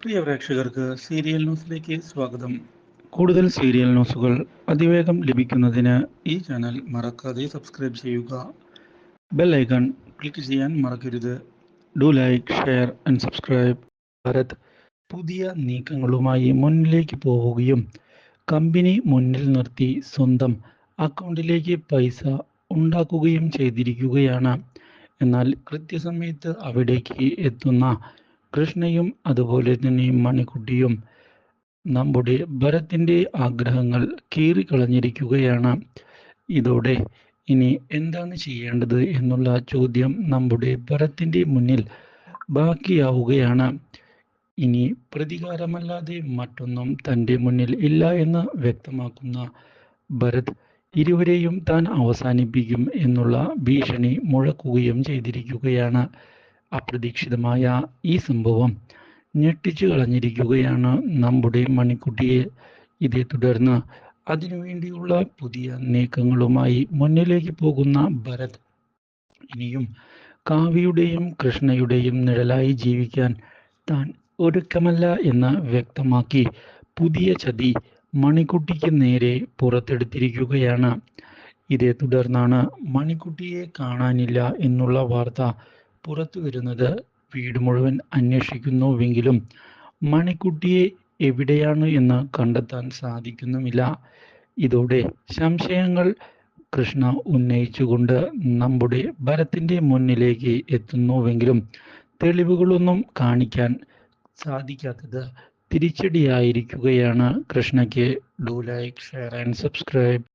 പ്രിയ പ്രേക്ഷകർക്ക് സീരിയൽ ന്യൂസിലേക്ക് സ്വാഗതം. കൂടുതൽ സീരിയൽ ന്യൂസുകൾ അതിവേഗം ലഭിക്കുന്നതിന് ഈ ചാനൽ മറക്കാതെ സബ്സ്ക്രൈബ് ചെയ്യുക. ബെൽ ഐക്കൺ ക്ലിക്ക് ചെയ്യാൻ മറക്കരുത്. Do like share and subscribe. Bharat പുതിയ നീക്കങ്ങളുമായി മുന്നിലേക്ക് പോവുകയും കമ്പനി മുന്നിൽ നിർത്തി സ്വന്തം അക്കൗണ്ടിലേക്ക് പൈസ ഉണ്ടാക്കുകയും ചെയ്തിരിക്കുകയാണ്. എന്നാൽ കൃത്യസമയത്ത് അവിടേക്ക് എത്തുന്ന കൃഷ്ണയും അതുപോലെ തന്നെ മണിക്കുട്ടിയും നമ്മുടെ ഭരത്തിന്റെ ആഗ്രഹങ്ങൾ കീറിക്കളഞ്ഞിരിക്കുകയാണ്. ഇതോടെ ഇനി എന്താണ് ചെയ്യേണ്ടത് എന്നുള്ള ചോദ്യം നമ്മുടെ ഭരത്തിന്റെ മുന്നിൽ ബാക്കിയാവുകയാണ്. ഇനി പ്രതികാരമല്ലാതെ മറ്റൊന്നും തന്റെ മുന്നിൽ ഇല്ല എന്ന് വ്യക്തമാക്കുന്ന ഭരത് ഇരുവരെയും താൻ അവസാനിപ്പിക്കും എന്നുള്ള ഭീഷണി മുഴക്കുകയും ചെയ്തിരിക്കുകയാണ്. അപ്രതീക്ഷിതമായ ഈ സംഭവം ഞെട്ടിച്ചു കളഞ്ഞിരിക്കുകയാണ് നമ്മുടെ മണിക്കുട്ടിയെ. ഇതേ തുടർന്ന് അതിനുവേണ്ടിയുള്ള പുതിയ നീക്കങ്ങളുമായി മുന്നിലേക്ക് പോകുന്ന ഭരത് ഇനിയും കാവ്യയുടെയും കൃഷ്ണയുടെയും നിഴലായി ജീവിക്കാൻ താൻ ഒരുക്കമല്ല എന്ന് വ്യക്തമാക്കി പുതിയ ചതി മണിക്കുട്ടിക്ക് നേരെ പുറത്തെടുത്തിരിക്കുകയാണ്. ഇതേ തുടർന്നാണ് മണിക്കുട്ടിയെ കാണാനില്ല എന്നുള്ള വാർത്ത പുറത്തു വരുന്നത് വീട് മുഴുവൻ അന്വേഷിക്കുന്നുവെങ്കിലും മണിക്കുട്ടിയെ എവിടെയാണ് എന്ന് കണ്ടെത്താൻ സാധിക്കുന്നുമില്ല. ഇതോടെ സംശയങ്ങൾ കൃഷ്ണ ഉന്നയിച്ചുകൊണ്ട് നമ്മുടെ ഭരത്തിന്റെ മുന്നിലേക്ക് എത്തുന്നുവെങ്കിലും തെളിവുകളൊന്നും കാണിക്കാൻ സാധിക്കാത്തത് തിരിച്ചടിയായിരിക്കുകയാണ്. കൃഷ്ണയ്ക്ക് do like share and subscribe